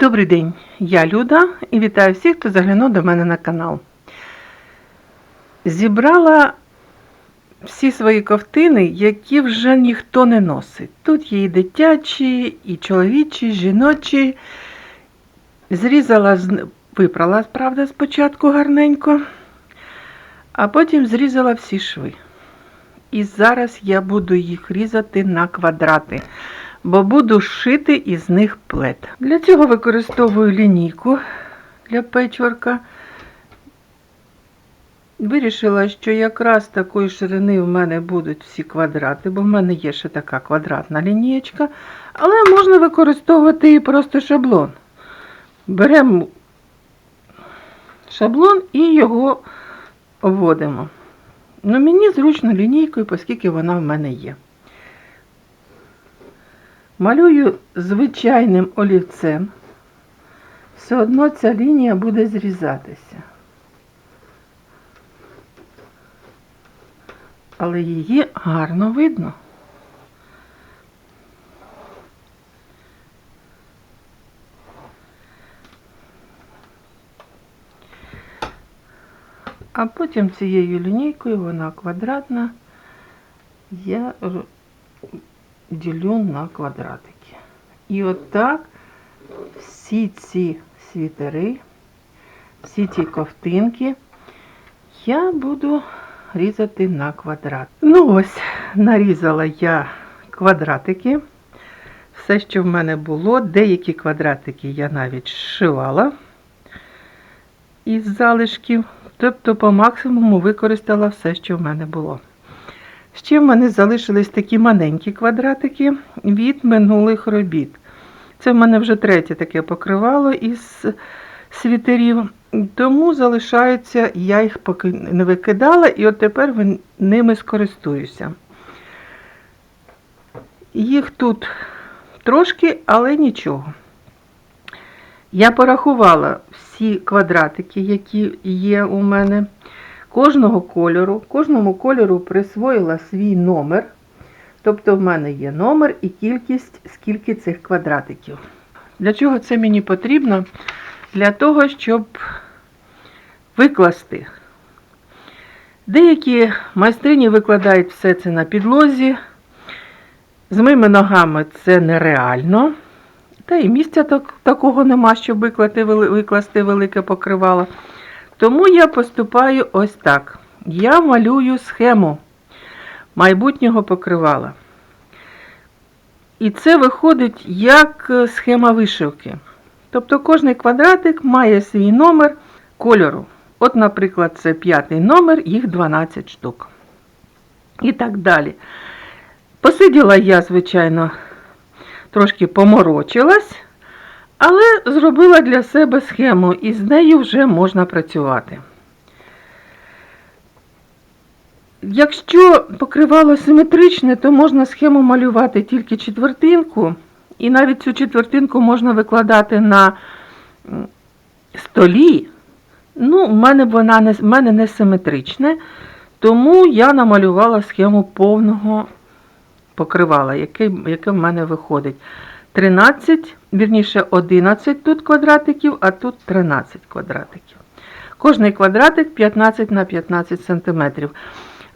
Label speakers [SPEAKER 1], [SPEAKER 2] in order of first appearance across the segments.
[SPEAKER 1] Добрий день, я Люда і вітаю всіх, хто заглянув до мене на канал. Зібрала всі свої ковтини, які вже ніхто не носить. Тут є і дитячі, і чоловічі, і жіночі. Зрізала, випрала, правда, спочатку гарненько, а потім зрізала всі шви. І зараз я буду їх різати на квадрати бо буду шити із них плед. Для цього використовую лінійку для печворка. Вирішила, що якраз такої ширини в мене будуть всі квадрати, бо в мене є ще така квадратна лінієчка, але можна використовувати і просто шаблон. Беремо шаблон і його обводимо. Ну, мені зручно лінійкою, оскільки вона в мене є. Малюю звичайним олівцем. Все одно ця лінія буде зрізатися. Але її гарно видно. А потім цією лінійкою, вона квадратна, я ділю на квадратики. І отак всі ці світери, всі ці ковтинки я буду різати на квадрат. Ну ось, нарізала я квадратики. Все, що в мене було, деякі квадратики я навіть зшивала із залишків, тобто по максимуму використала все, що в мене було. Ще в мене залишились такі маленькі квадратики від минулих робіт. Це в мене вже третє таке покривало із світерів. Тому залишаються, я їх поки не викидала, і от тепер ними скористуюся. Їх тут трошки, але нічого. Я порахувала всі квадратики, які є у мене кожного кольору, кожному кольору присвоїла свій номер. Тобто в мене є номер і кількість, скільки цих квадратиків. Для чого це мені потрібно? Для того, щоб викласти. Деякі майстрині викладають все це на підлозі. З моїми ногами це нереально. Та і місця так, такого нема, щоб викласти, велике покривало. Тому я поступаю ось так. Я малюю схему майбутнього покривала. І це виходить як схема вишивки. Тобто кожний квадратик має свій номер кольору. От, наприклад, це п'ятий номер, їх 12 штук. І так далі. Посиділа я, звичайно, трошки поморочилась, але зробила для себе схему, і з нею вже можна працювати. Якщо покривало симетричне, то можна схему малювати тільки четвертинку, і навіть цю четвертинку можна викладати на столі. Ну, в мене вона не, в мене не симетричне, тому я намалювала схему повного покривала, яке, яке в мене виходить. 13, вірніше 11 тут квадратиків, а тут 13 квадратиків. Кожний квадратик 15 на 15 см.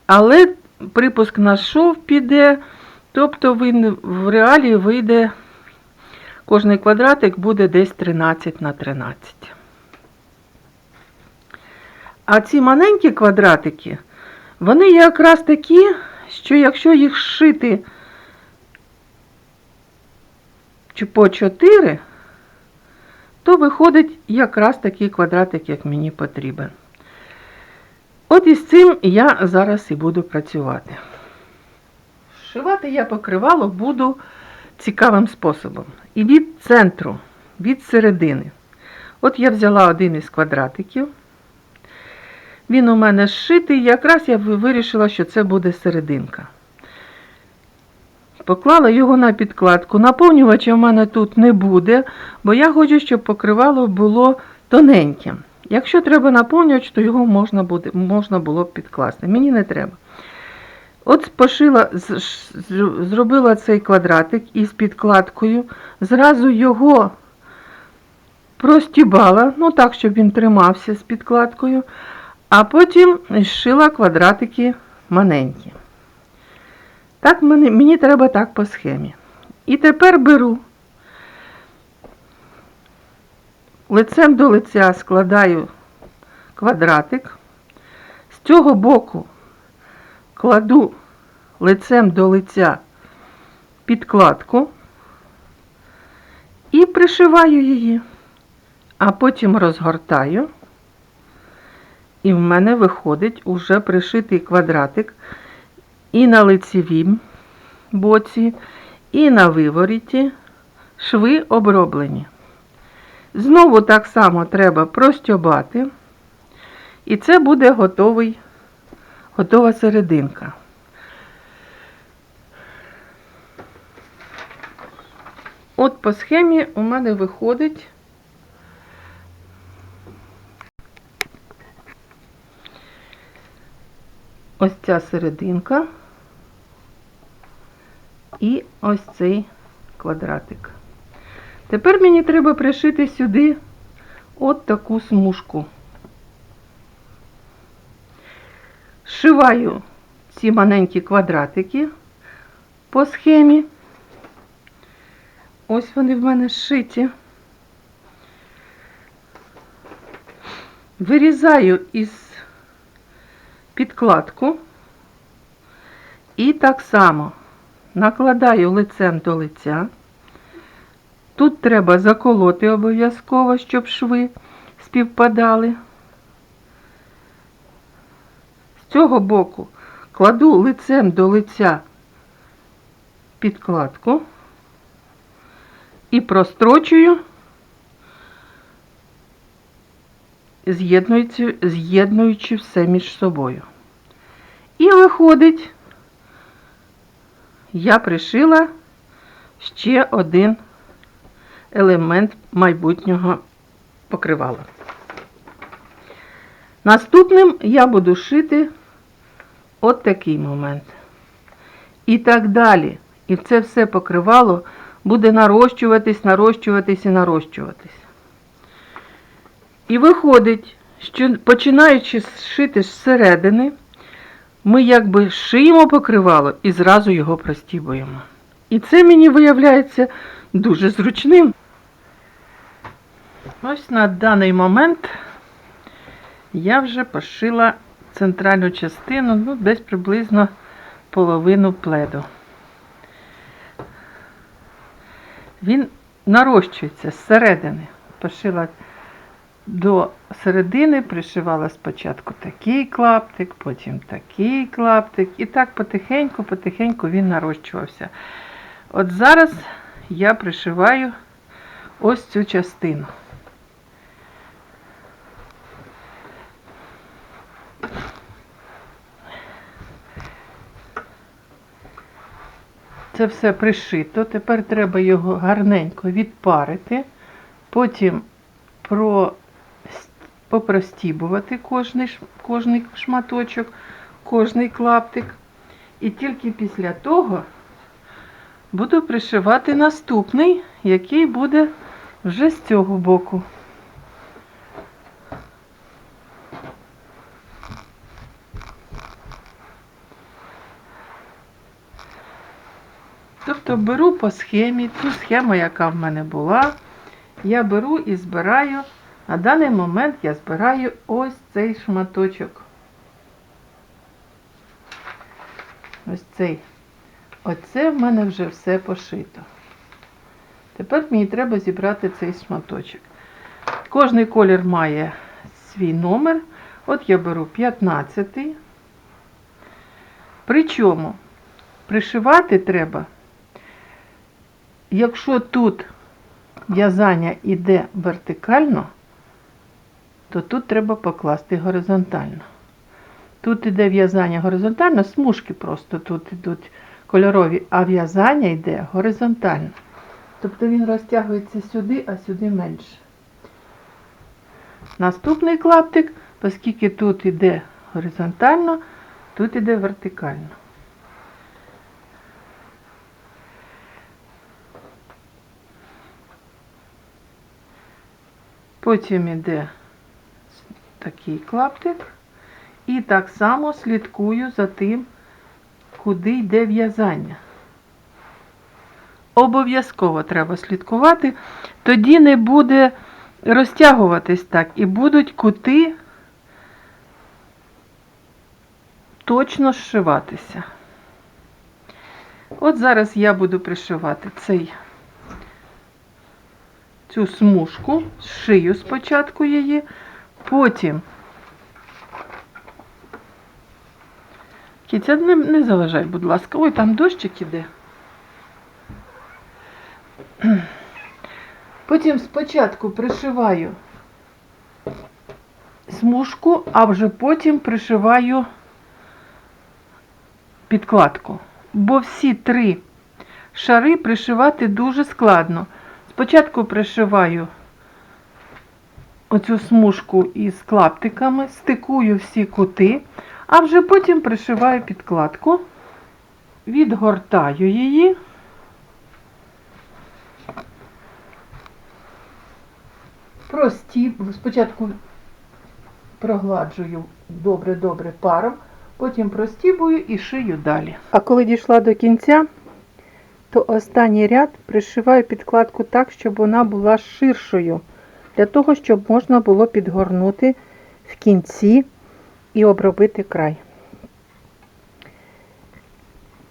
[SPEAKER 1] Але припуск на шов піде, тобто він в реалі вийде, кожний квадратик буде десь 13 на 13. А ці маленькі квадратики, вони якраз такі, що якщо їх шити по 4, то виходить якраз такий квадратик, як мені потрібен. От із цим я зараз і буду працювати. Шивати я покривало буду цікавим способом. І від центру, від середини. От я взяла один із квадратиків. Він у мене зшитий, якраз я вирішила, що це буде серединка. Поклала його на підкладку. Наповнювача в мене тут не буде, бо я хочу, щоб покривало було тоненьким. Якщо треба наповнювач, то його можна, буде, можна було б підкласти. Мені не треба. От пошила, зробила цей квадратик із підкладкою, зразу його простібала, ну так, щоб він тримався з підкладкою, а потім зшила квадратики маленькі. Так мені, мені треба так по схемі. І тепер беру лицем до лиця складаю квадратик, з цього боку кладу лицем до лиця підкладку і пришиваю її, а потім розгортаю, і в мене виходить уже пришитий квадратик і на лицевій боці, і на виворіті шви оброблені. Знову так само треба простьобати, і це буде готовий, готова серединка. От по схемі у мене виходить ось ця серединка і ось цей квадратик. Тепер мені треба пришити сюди от таку смужку. Зшиваю ці маленькі квадратики по схемі. Ось вони в мене зшиті. Вирізаю із підкладку і так само накладаю лицем до лиця. Тут треба заколоти обов'язково, щоб шви співпадали. З цього боку кладу лицем до лиця підкладку і прострочую, з'єднуючи, все між собою. І виходить, я пришила ще один елемент майбутнього покривала. Наступним я буду шити от такий момент. І так далі. І це все покривало буде нарощуватись, нарощуватись і нарощуватись. І виходить, що починаючи шити зсередини, ми якби шиємо покривало і зразу його простібуємо. І це мені виявляється дуже зручним. Ось на даний момент я вже пошила центральну частину, ну, десь приблизно половину пледу. Він нарощується зсередини. Пошила до середини, пришивала спочатку такий клаптик, потім такий клаптик. І так потихеньку-потихеньку він нарощувався. От зараз я пришиваю ось цю частину. Це все пришито. Тепер треба його гарненько відпарити, потім про, попростібувати кожний, кожний шматочок, кожний клаптик. І тільки після того буду пришивати наступний, який буде вже з цього боку. Тобто беру по схемі, ту схему, яка в мене була, я беру і збираю. На даний момент я збираю ось цей шматочок. Ось цей. Оце в мене вже все пошито. Тепер мені треба зібрати цей шматочок. Кожний колір має свій номер. От я беру 15. Причому пришивати треба. Якщо тут в'язання йде вертикально, то тут треба покласти горизонтально. Тут йде в'язання горизонтально, смужки просто тут йдуть кольорові, а в'язання йде горизонтально. Тобто він розтягується сюди, а сюди менше. Наступний клаптик, оскільки тут йде горизонтально, тут йде вертикально. Потім іде такий клаптик. І так само слідкую за тим, куди йде в'язання. Обов'язково треба слідкувати, тоді не буде розтягуватись так і будуть кути точно зшиватися. От зараз я буду пришивати цей, цю смужку, зшию спочатку її, потім. Кіця, не, не заважай, будь ласка. Ой, там дощик іде. Потім спочатку пришиваю смужку, а вже потім пришиваю підкладку. Бо всі три шари пришивати дуже складно. Спочатку пришиваю оцю смужку із клаптиками, стикую всі кути, а вже потім пришиваю підкладку, відгортаю її. Прості, спочатку прогладжую добре-добре паром, потім простібую і шию далі. А коли дійшла до кінця, то останній ряд пришиваю підкладку так, щоб вона була ширшою, для того, щоб можна було підгорнути в кінці і обробити край.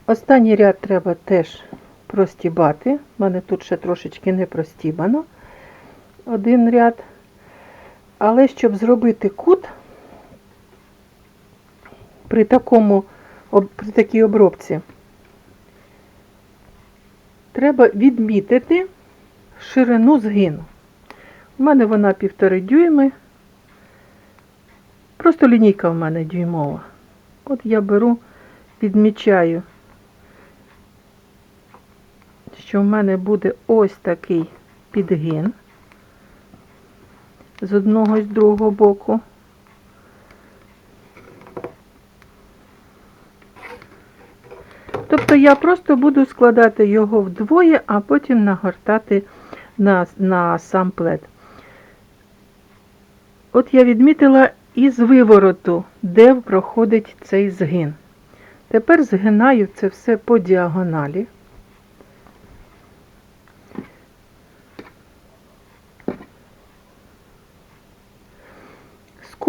[SPEAKER 1] Останній ряд треба теж простібати. У мене тут ще трошечки не простібано один ряд. Але щоб зробити кут при, такому, при такій обробці, треба відмітити ширину згину. У мене вона півтори дюйми. Просто лінійка в мене дюймова. От я беру, відмічаю, що в мене буде ось такий підгин з одного і з другого боку. Тобто я просто буду складати його вдвоє, а потім нагортати на, на сам плед. От я відмітила із вивороту, де проходить цей згин. Тепер згинаю це все по діагоналі.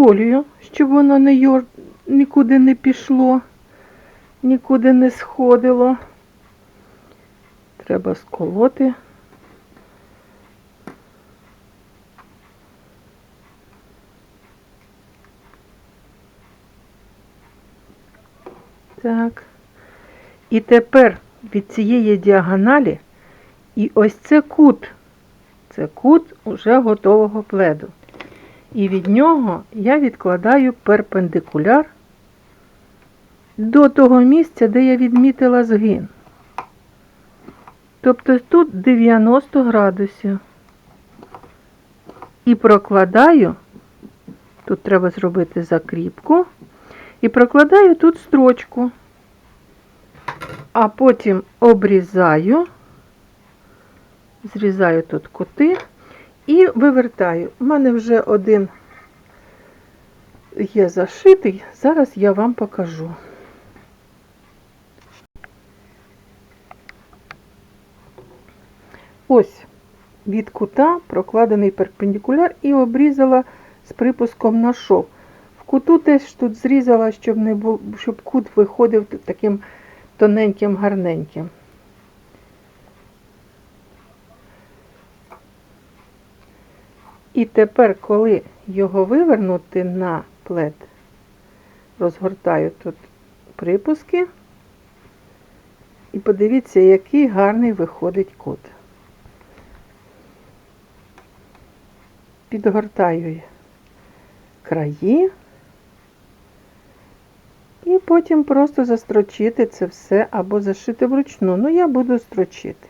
[SPEAKER 1] сколюю, щоб воно не йор... нікуди не пішло, нікуди не сходило. Треба сколоти. Так. І тепер від цієї діагоналі і ось це кут. Це кут уже готового пледу. І від нього я відкладаю перпендикуляр до того місця, де я відмітила згин. Тобто тут 90 градусів. І прокладаю, тут треба зробити закріпку, і прокладаю тут строчку, а потім обрізаю, зрізаю тут кути. І вивертаю. У мене вже один є зашитий, зараз я вам покажу. Ось від кута прокладений перпендикуляр і обрізала з припуском на шов. В куту теж тут зрізала, щоб, не був, щоб кут виходив таким тоненьким, гарненьким. І тепер, коли його вивернути на плед, розгортаю тут припуски. І подивіться, який гарний виходить кут. Підгортаю краї. І потім просто застрочити це все або зашити вручну. Ну, я буду строчити.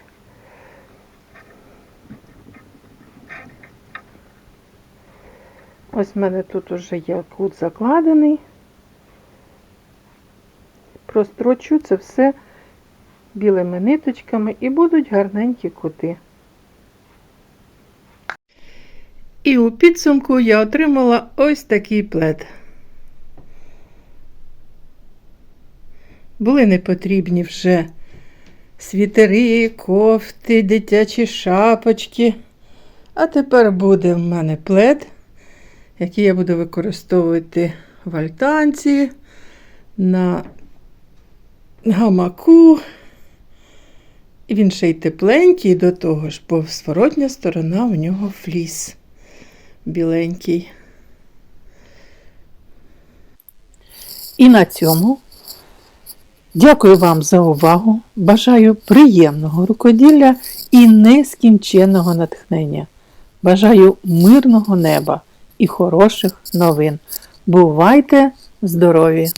[SPEAKER 1] Ось в мене тут уже є кут закладений. Прострочу це все білими ниточками і будуть гарненькі кути. І у підсумку я отримала ось такий плед. Були непотрібні вже світери, кофти, дитячі шапочки. А тепер буде в мене плед, який я буду використовувати в альтанці, на гамаку. І він ще й тепленький до того ж, бо зворотня сторона в нього фліс біленький. І на цьому Дякую вам за увагу. Бажаю приємного рукоділля і нескінченного натхнення. Бажаю мирного неба і хороших новин. Бувайте здорові!